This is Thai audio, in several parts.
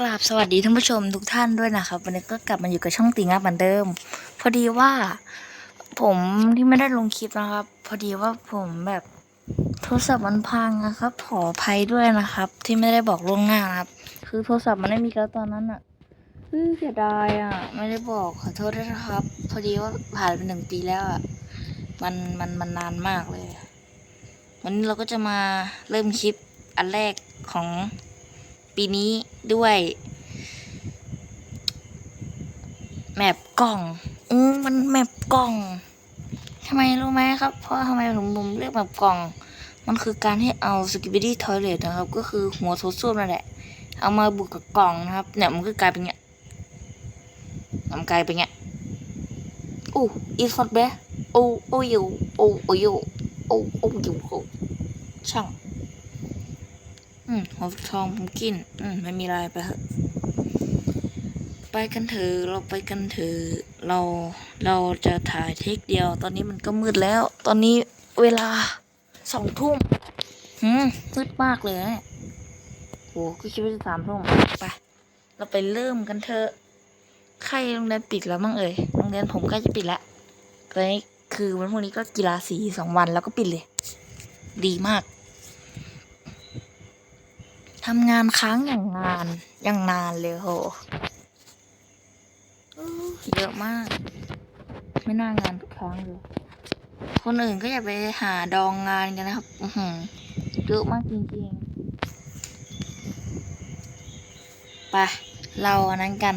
กราบสวัสดีท่านผู้ชมทุกท่านด้วยนะครับ วันนี้ก็กลับมาอยู่กับช่องติงอัพเหมือนเดิม พอดีว่า ผมที่ไม่ได้ลงคลิปนะครับ พอดีว่าผมแบบโทรศัพท์มันพังนะครับ ขออภัยด้วยนะครับ ที่ไม่ได้บอกล่วงหน้าครับ คือโทรศัพท์มันไม่มีแล้วตอนนั้นอะเฮ้ยเสียดายอะไม่ได้บอกขอโทษด้วยนะครับ พอดีว่าผ่านไปหนึ่งปีแล้วอะมันมันมันนานมากเลยวันนี้เราก็จะมาเริ่มคลิปอันแรกของ ปีนี้ด้วยแมปกล่องอืมมันแมปกล่องทำไมรู้ไหมครับ เพราะทำไมผมผมเรียกแมปกล่อง มันคือการที่เอาสกิ b ิดี้ทอยเลทนะครับ ก็คือหัวโถส้วมนั่นแหละ เอามาบุกกับกล่องนะครับ เนี่ยมันก็กลายเป็นเงี้ยมันกลายเป็นเงี้ยอู้อีฟอดเบะโอ้โอ้ยโอ้โอ้ยโอ้โอ้ยโอ้ช่าง อืมหัวทองผมกิน อืมไม่มีอะไรไปเถอะไปกันเถอะเราไปกันเถอะเราเราจะถ่ายเทคเดียว ตอนนี้มันก็มืดแล้ว ตอนนี้เวลาสองทุ่มหืมมืดมากเลยนะเนี่ยโอ้ก็คิดว่าจะสามทุ่มไป เราไปเริ่มกันเถอะใครโรงเรียนปิดแล้วมั้งเอ่ยโรงเรียนผมใกล้จะปิดแล้วตอนนี้คือวันพรุ่งนี้ก็กีฬาสีสองวันแล้วก็ปิดเลย ดีมาก ทำงานค้างอย่างงาน อย่างนานเลยโหเยอะมาก ไม่น่างานค้างเลย คนอื่นก็อย่าไปหาดองงานกันนะครับอือหือเยอะมากจริงๆ ไป เราอันนั้นกัน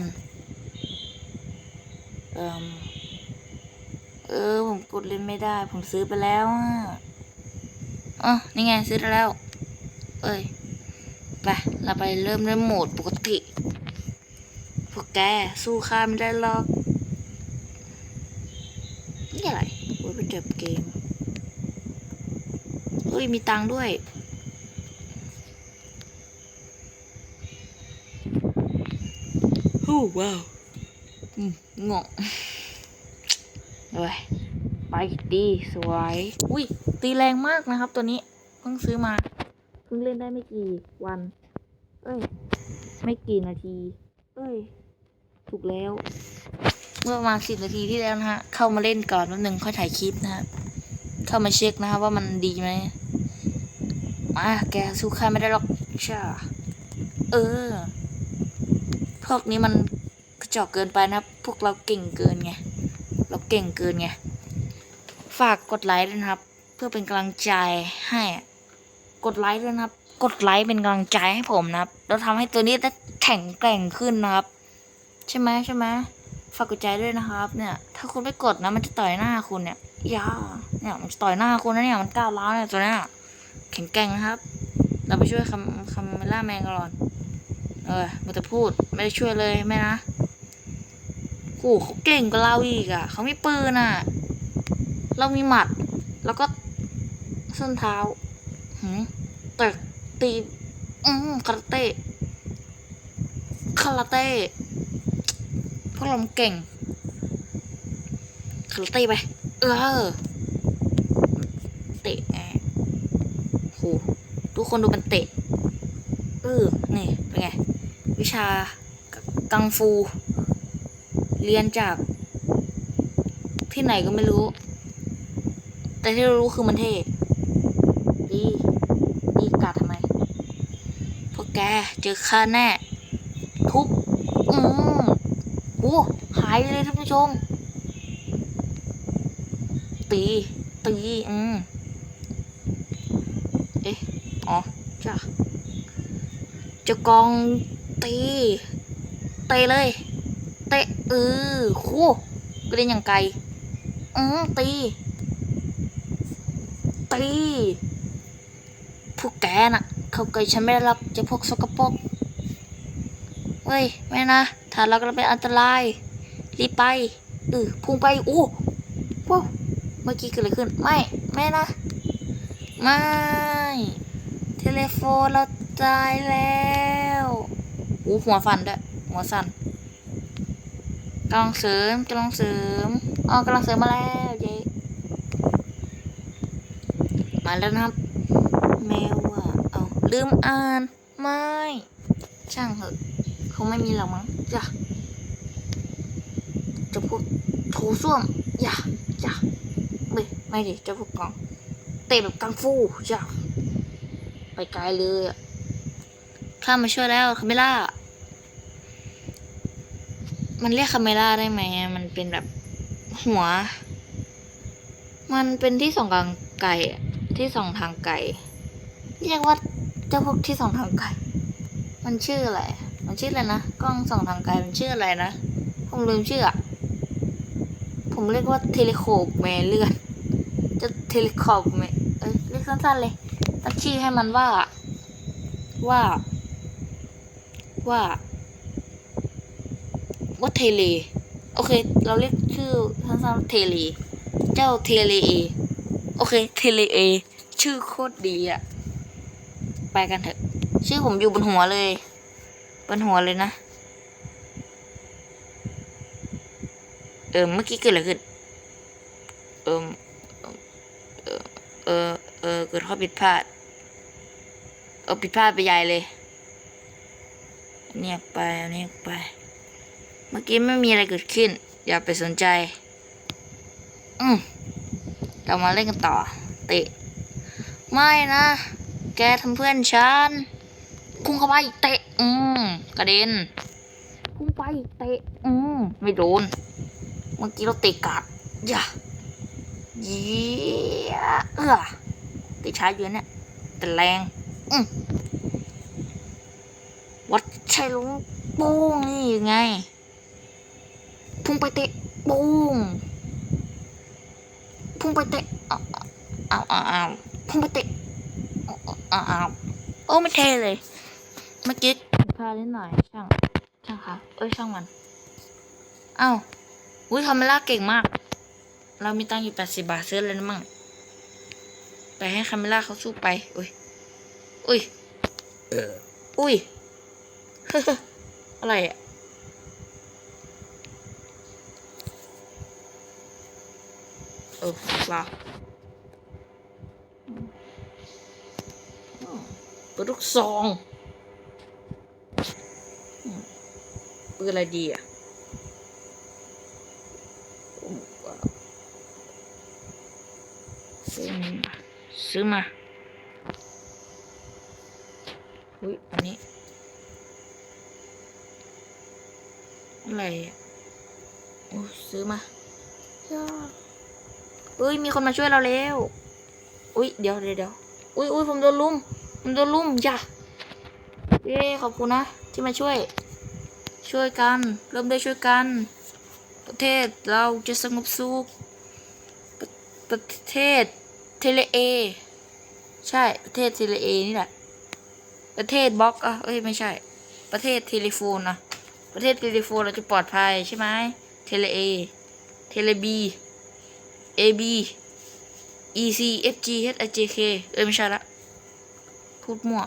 เอิมเออ ผมกดเล่นไม่ได้ ผมซื้อไปแล้วอะอ๋อนี่ไงซื้อได้แล้ว เอ้ย ไป เราไปเริ่มด้วยโหมดปกติ พวกแก สู้ข้าไม่ได้หรอก นี่อะไรโอ้ยไปเจ็บเกมเฮ้ย มีตังค์ด้วยโอ้ว้าวอืมงงเอ้ยไปดีสวย อุ้ย ตีแรงมากนะครับตัวนี้ เพิ่งซื้อมา เพิ่งเล่นได้ไม่กี่วัน เอ้ย ไม่กี่นาที เอ้ย ถูกแล้ว เมื่อประมาณสิบนาทีที่แล้วนะฮะ เข้ามาเล่นก่อนแป๊บนึงค่อยถ่ายคลิปนะฮะ เข้ามาเช็คนะครับว่ามันดีไหมมาแกสู้ข้าไม่ได้หรอกใช่เออ พวกนี้มันกระจอกเกินไปนะครับพวกเราเก่งเกินไง เราเก่งเกินไง ฝากกดไลค์ด้วยนะครับ เพื่อเป็นกำลังใจให้ กดไลค์ด้วยนะครับ กดไลค์เป็นกำลังใจให้ผมนะครับ แล้วทำให้ตัวนี้ได้แข็งแกร่งขึ้นนะครับ ใช่ไหมใช่ไหมฝากกดใจด้วยนะครับ เนี่ย ถ้าคุณไม่กดนะ มันจะต่อยหน้าคุณเนี่ยอยาเนี่ยมันจะต่อยหน้าคุณนะเนี่ยมันก้าวร้าวเนี่ยตัวเนี้ยแข็งแกร่งนะครับ เราไปช่วยคำคำเมล่าแมนก่อนเออมันจะพูดไม่ได้ช่วยเลยแม่นะโหเขาเก่งกว่าเราอีกอะเขามีปืนอะ เรามีหมัด แล้วก็ส้นเท้าหืมเตะ ตีอืมคาราเต้คาราเต้พวกเราเก่งคาราเต้ไป เออ เตะไงโหทุกคนดูมันเตะ เออ นี่ เป็นไง วิชากังฟู เรียนจาก ที่ไหนก็ไม่รู้ แต่ที่รู้คือมันเท่ ดี ดีกัดทำไม พวกแก เจอข้าแน่ ทุบอืมโอ้หายเลยท่านผู้ชม ตี ตี อืมเอ๊ะ อ๋อจ้ะเจะกองตี เตะเลย เตะเออคู่ก็เล่นอย่างไกลอืมตี ตี พวกแกน่ะ เขาใกล้ฉันไม่ได้รอกเจะพวกสกปรกเฮ้ยไม่นะถ้าเราก็เป็นอันตราย รีบไปเออพุ่งไปโอ้ว้าวเมื่อกี้เกิดอะไรขึ้น ไม่ไม่นะ ไม่เทเลโฟนเราตายแล้วโอ้หัวฟันด้วยหัวสั่นกำลังเสริมกำลังเสริมอ๋อกำลังเสริมมาแล้วเจ๊มาแล้วนะครับแมว ลืมอ่าน ไม่ ช่างเหอะคงไม่มีหรอกมั้งจ้ะจะพวกโถส้วมอย่าอย่าไม่ไม่ดิจะพวกกอง เตะแบบกังฟูจ้ะไปไกลเลยอะข้ามาช่วยแล้วคาเมล่า มันเรียกคาเมล่าได้ไหม มันเป็นแบบหัว มันเป็นที่ส่องทางไกลอะที่ส่องทางไกลเรียกว่า จ้าพวกที่ส่องทางไกล มันชื่ออะไร มันชื่ออะไรนะ กล้องส่องทางไกลมันชื่ออะไรนะ ผมลืมชื่ออะผมเรียกว่าเทเลโคปแมเลื่อนจะเทเลคอปแมเอ้ยเรียกสั้นๆเลยตั้งชื่อให้มันว่า ว่า ว่า ว่าเทเล โอเค เราเรียกชื่อสั้นๆเทเล เจ้าเทเลเอ โอเค เทเลเอ ชื่อโคตรดีอะ ไปกันเถอะ ชื่อผมอยู่บนหัวเลย บนหัวเลยนะ เออเมื่อกี้เกิดอะไรขึ้น เออเออเออเออเกิดข้อผิดพลาด เออผิดพลาดไปใหญ่เลยอันนี้ออกไปอันนี้ออกไป เมื่อกี้ไม่มีอะไรเกิดขึ้น อย่าไปสนใจ อืมเรามาเล่นกันต่อ เตะ ไม่นะ แกทำเพื่อนฉันพุ่งเข้าไปเตะ อืมกระเด็นพุ่งไปเตะ อืมไม่โดน เมื่อกี้เราเตะกาดอย่าเยี่ยเออเตะช้าอยู่เนี่ยแต่แรง อืมวัดชัยลุงโป้งนี่ยังไง พุ่งไปเตะปุ้งพุ่งไปเตะเอาเอาเอาเอาพุ่งไปเตะเอาเอาเอาโอ้ไม่เทเลย เมื่อกี้ผิดพลาดนิดหน่อย ช่าง ช่างค่ะเอ้ยช่างมัน เอ้าอุ้ยคาเมล่าเก่งมาก เรามีตังค์อยู่แปดสิบาทซื้อเลยนะมั่งไปให้คาเมล่าเขาสู้ไป อุ้ย อุ้ยอุ้ย อะไรอะเออเปล่าอื ปืนลูกซองปืนอะไรดีอะโอ้ว้าวซื้อมาซื้อมาอุ้ยอันนี้ อะไรอะโอ้ซื้อมาย่าเอ้ย มีคนมาช่วยเราแล้ว อุ้ยเดี๋ยวเดี๋ยวเดี๋ยวอุ้ยอุ้ยผมโดนลุม ผมโดนลุ่มจ้ะเย้ขอบคุณนะ ที่มาช่วย ช่วยกัน เริ่มได้ช่วยกัน ประเทศเราจะสงบสุขประประเทศเทเลเอ ใช่ประเทศเทเลเอนี่แหละ ประเทศบล็อกอะเอ้ยไม่ใช่ ประเทศเทเลโฟนนะประเทศเทเลโฟนเราจะปลอดภัยใช่ไหมเทเลเอเทเลบีเอบีอีซีเอฟจีเอชไอเจเคเอ้ยไม่ใช่ละ พูดมั่ว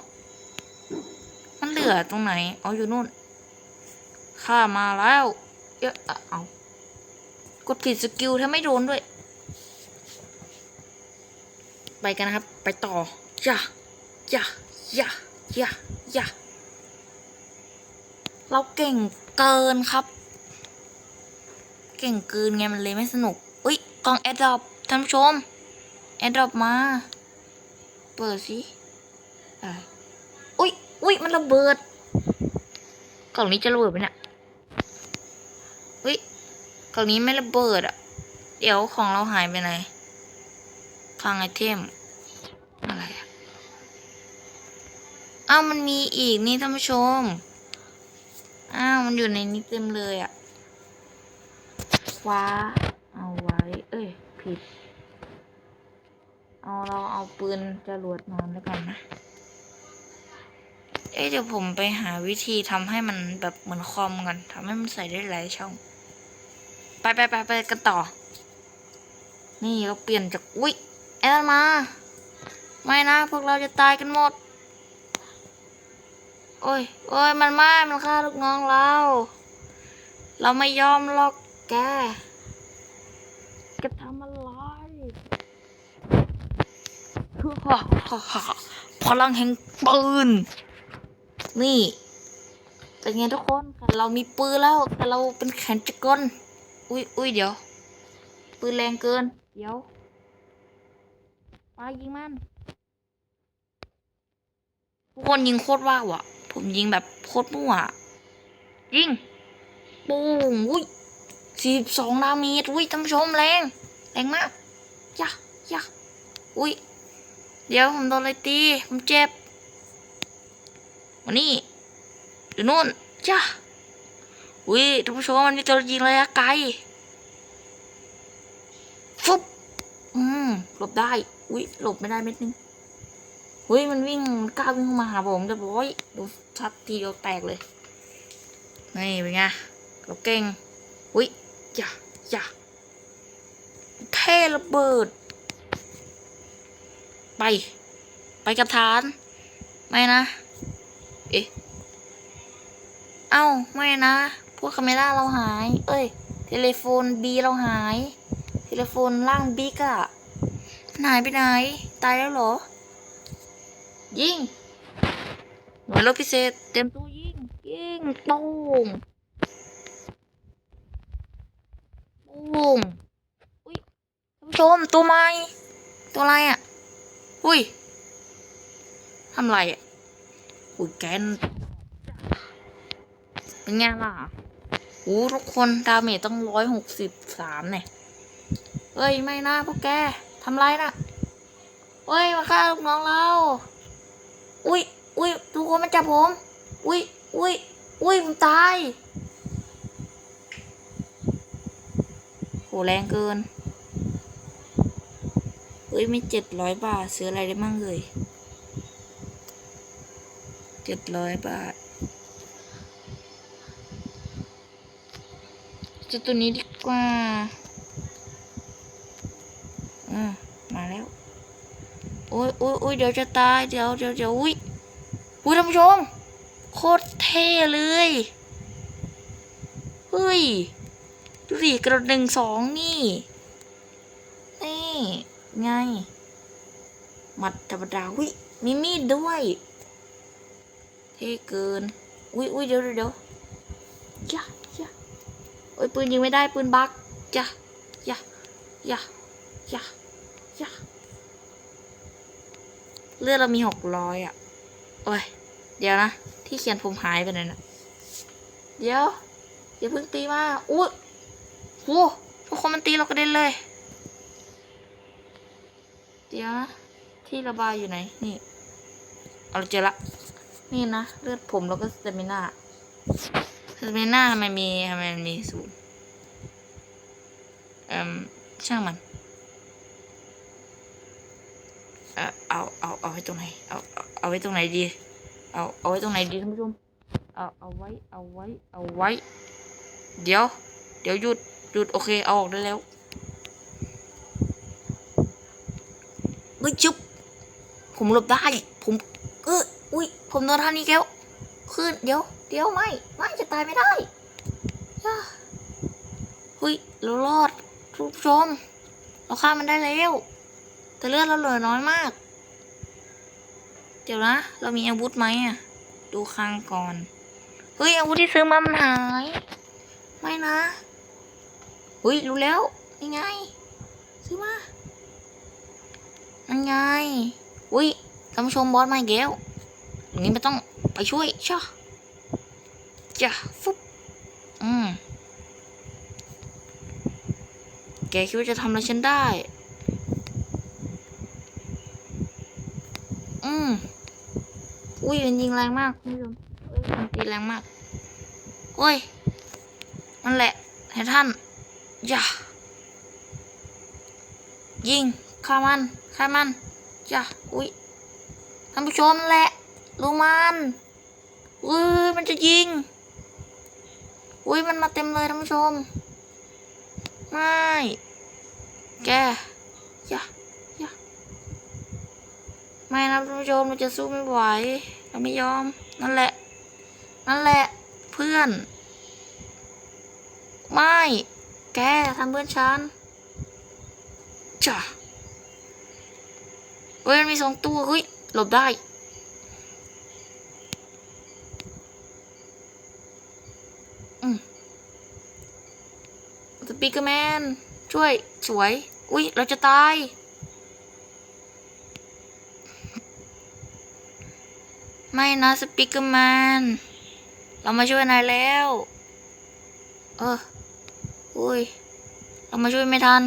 มันเหลือตรงไหน เอ๋อยู่นู่น ข้ามาแล้วเยอะเอา กดผิดสกิลถ้าไม่โดนด้วย ไปกันนะครับ ไปต่อย่าย่าย่าย่าย่าเราเก่งเกินครับ เก่งเกินไงมันเลยไม่สนุก อุ้ยกล่องแอดดอปท่านผู้ชม แอดดอปมา เปิดสิ อะไรอุ้ยอุ้ยมันระเบิด กล่องนี้จะระเบิดไหมเนี่ยอุ้ยกล่องนี้ไม่ระเบิดอะเดี๋ยวของเราหายไปไหนคลังไอเทมอะไรอะอ้าวมันมีอีกนี่ท่านผู้ชมอ้าวมันอยู่ในนี้เต็มเลยอะว้าเอาไว้ เอ้ย ผิด เอาเราเอาปืนจรวดมาแล้วกันนะ เอ๊ะเดี๋ยวผมไปหาวิธีทำให้มันแบบเหมือนคอมกันทำให้มันใส่ได้หลายช่อง ไปไปไปไปกันต่อ นี่เราเปลี่ยนจากอุ๊ยแอนมา ไม่นะพวกเราจะตายกันหมด โอ้ยโอ้ยมันม่มันฆ่าลูกน้องเรา เราไม่ยอมหรอกแกแกทำอะไรพลังแห่งปืน นี่ เป็นไงทุกคน เรามีปืนแล้วแต่เราเป็นแขนจักรอุ้ยอุ้ยเดี๋ยว ปืนแรงเกิน เดี๋ยวปายิงมันทุกคนยิงโคตรว้าวอะผมยิงแบบโคตรมั่วยิงปุ้งอุ้ยสี่สองดาเมจอุ้ยท่านผู้ชมแรง แรงมากยะยะอุ้ยเดี๋ยวผมโดนอะไรตี ผมเจ็บ มานี่อยู่นู่นจ้าอุ้ยท่านผู้ชมมันมีตัวยิงระยะไกลฟุบอืมหลบได้ อุ้ยหลบไม่ได้เม็ดนึงอุ้ยมันวิ่งมันกล้าวิ่งเข้ามาหาผมจะบอกว่าดูชัดทีเดียวแตกเลยนี่เป็นไงเราเก่งอุ้ยอย่าอย่าเทระเบิด ไป ไปกับฐาน ไม่นะ เอ๊ะ เอ้า ไม่นะ พวกคาเมล่าเราหาย เอ้ย เทเลโฟนบีเราหาย เทเลโฟนล่างบิ๊กอะนหายไปไหน ตายแล้วเหรอ ยิงหน่วยรบพิเศษ เต็มตัวยิง ยิงตูมตูมอุ้ยท่านผู้ชมตัวใหม่ตัวอะไรอะอุ้ยทำไรอะ อุ้ยแกนเป็นไงล่ะโอ้ทุกคนดาเมจต้องร้อยหกสิบสามเนี่ยเอ้ย ไม่นะพวกแกทำไรนะเอ้ย มาฆ่าลูกน้องเรา อุ้ยอุ้ยทุกคนมันจับผม อุ้ยอุ้ยอุ้ยผมตาย โหแรงเกิน เฮ้ยไม่เจ็ดร้อยบาท ซื้ออะไรได้มั่งเลย เจ็ดร้อยบาทจะตัวนี้ดีกว่าอ่ามาแล้ว โอ้ยโอ้ยโอ้ยเดี๋ยวจะตาย เดี๋ยวเดี๋ยวเดี๋ยวอุ้ยอุ้ยท่านผู้ชม โคตรเท่เลย เฮ้ย ดูดิกระหนึ่งสองนี่ นี่ ไงหมัดธรรมดาอุ้ยมีมีดด้วย เท่เกิน อุ้ยอุ้ยเดี๋ยวเดี๋ยวเดี๋ยวจ้าจ้าโอ้ยปืนยิงไม่ได้ปืนบักจ้ะย่ะย่ะย่ะย่ะเลือดเรามีหกร้อยอะ โอ้ย เดี๋ยวนะ ที่เขียนผมหายไปไหนนะ เดี๋ยว อย่าเพิ่งตีมาอุ้ยโหทุกคนมันตีเรากระเด็นเลย เดี๋ยวนะ ที่ระบายอยู่ไหน นี่ เอาเจอละ นี่นะ เลือดผมแล้วก็สเตมิน่าสเตมิน่าทำไมมีทำไมมีศูนย์เอ่มช่างมันเออเอาเอาเอาไว้ตรงไหนเอาเอาเอาไว้ตรงไหนดี เอาเอาไว้ตรงไหนดีท่านผู้ชมเอาเอาไว้เอาไว้เอาไว้ เดี๋ยว เดี๋ยวหยุดหยุดโอเคเอาออกได้แล้วเฮ้ยจุ๊บผมหลบได้ ผม อุ้ยผมโดนท่านี้แก้วขึ้นเดี๋ยว เดี๋ยวไม่ไม่จะตายไม่ได้ย่าเฮ้ยเรารอดทุกผู้ชม เราฆ่ามันได้แล้ว แต่เลือดเราเหลือน้อยมาก เดี๋ยวนะ เรามีอาวุธไหมอะ ดูคลังก่อน เฮ้ยอาวุธที่ซื้อมามันหาย ไม่นะเฮ้ยรู้แล้วนี่ไง ซื้อมานั่นไง อุ้ยท่านผู้ชมบอสมาอีกแล้ว อย่างนี้ไม่ต้องไปช่วยช่อจ้ะฟุบอืมแกคิดว่าจะทำอะไรฉันได้ อืมอุ้ยมันยิงแรงมากคุณผู้ชมเอ้ยมันตีแรงมากโอ้ยนั่นแหละให้ท่านอย่ายิงฆ่ามันฆ่ามันอย่าอุ้ยท่านผู้ชมนั่นแหละ ลูมันอุ้ยมันจะยิง อุ้ยมันมาเต็มเลยท่านผู้ชม ไม่ แกอย่าอย่าไม่นะท่านผู้ชมเราจะสู้ไม่ไหว เราไม่ยอม นั่นแหละ นั่นแหละ เพื่อน ไม่ แกทำเพื่อนฉันจ้ะเฮ้ยมันมีสองตัวเฮ้ยหลบได้ ปีกเกอร์แมน ช่วยสวย อุ้ยเราจะตายไม่นะสปีกเกอร์แมน เรามาช่วยนายแล้ว เออ อุ้ย เรามาช่วยไม่ทัน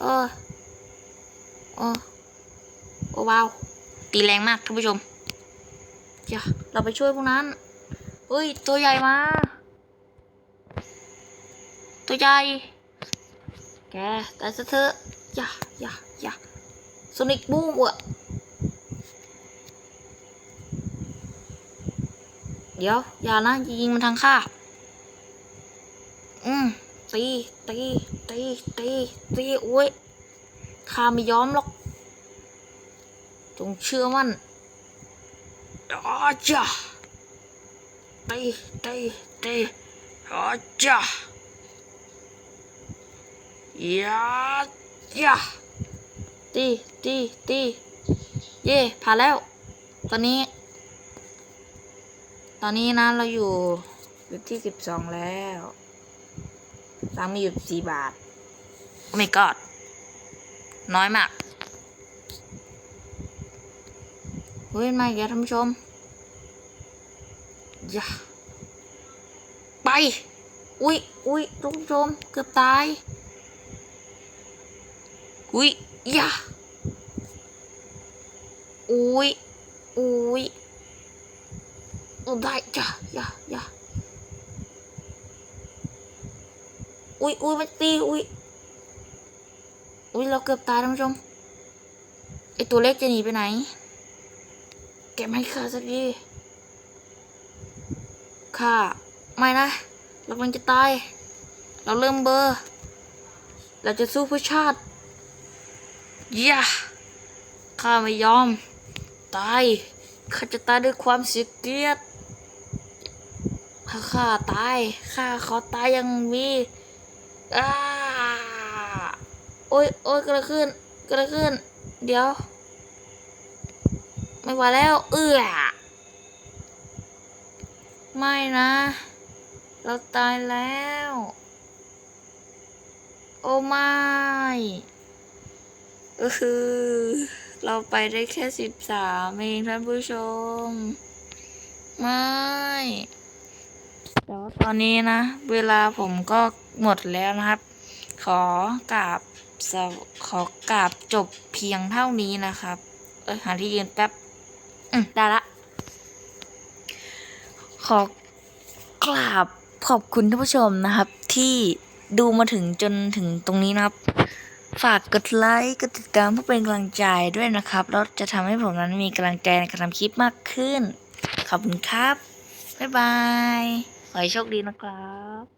เออโอ้โอ้ว้าว ตีแรงมากท่านผู้ชมอย่าเราไปช่วยพวกนั้น เฮ้ย ตัวใหญ่มา ตัวใหญ่ แกแต่ซะเถอะอย่าอย่าอย่าโซนิกบูมอะเดี๋ยว อย่านะยิงมันทางข้าอืมตีตีตีตีตีโอ้ยข้าไม่ยอมหรอก จงเชื่อมั่นอาจ้าตีตีตีอาจ้า ยายาตีตีตีเย่ผ่านแล้ว ตอนนี้ ตอนนี้นะเราอยู่ยุดที่สิบสองแล้วตังมีอยู่สี่บาท โอ้ my god น้อยมากเฮ้ยมาอีกแล้วท่านผู้ชมอย่าไป อุ้ยอุ้ยท่านผู้ชม เกือบตาย อุ้ยยาอุ้ยอุ้ยอุ้ได้จ้ะยายาอุ้ยอุ้ยมันตีอุ้ยอุ้ยเราเกือบตายท่านผู้ชมไอตัวเล็กจะหนีไปไหน แกไม่ฆ่าสักทีข้าไม่นะ เรากำลังจะตาย เราเริ่มเบอร์ เราจะสู้เพื่อชาติ ย่าข้าไม่ยอม ตาย ข้าจะตายด้วยความเสียเกียรติถ้าข้าตาย ข้าขอตายยังมีอ้าโอ้ยโอ้ยกระขึ้นกระขึ้น เดี๋ยว ไม่ไหวแล้ว เอื้อไม่นะ เราตายแล้ว โอ้ไม่ เออคือ เราไปได้แค่สิบสามเองท่านผู้ชม ไม่แต่ว่าตอนนี้นะ เวลาผมก็หมดแล้วนะครับ ขอกราบขอกราบจบเพียงเท่านี้นะครับ เอ้ยหาที่ยืนแป๊บ อืมได้ละ ขอกราบขอบคุณท่านผู้ชมนะครับ ที่ดูมาถึงจนถึงตรงนี้นะครับ ฝากกดไลค์กดติดตามเพื่อเป็นกำลังใจด้วยนะครับ แล้วจะทำให้ผมนั้นมีกำลังใจในการทำคลิปมากขึ้น ขอบคุณครับ บ๊ายบาย ขอให้โชคดีนะครับ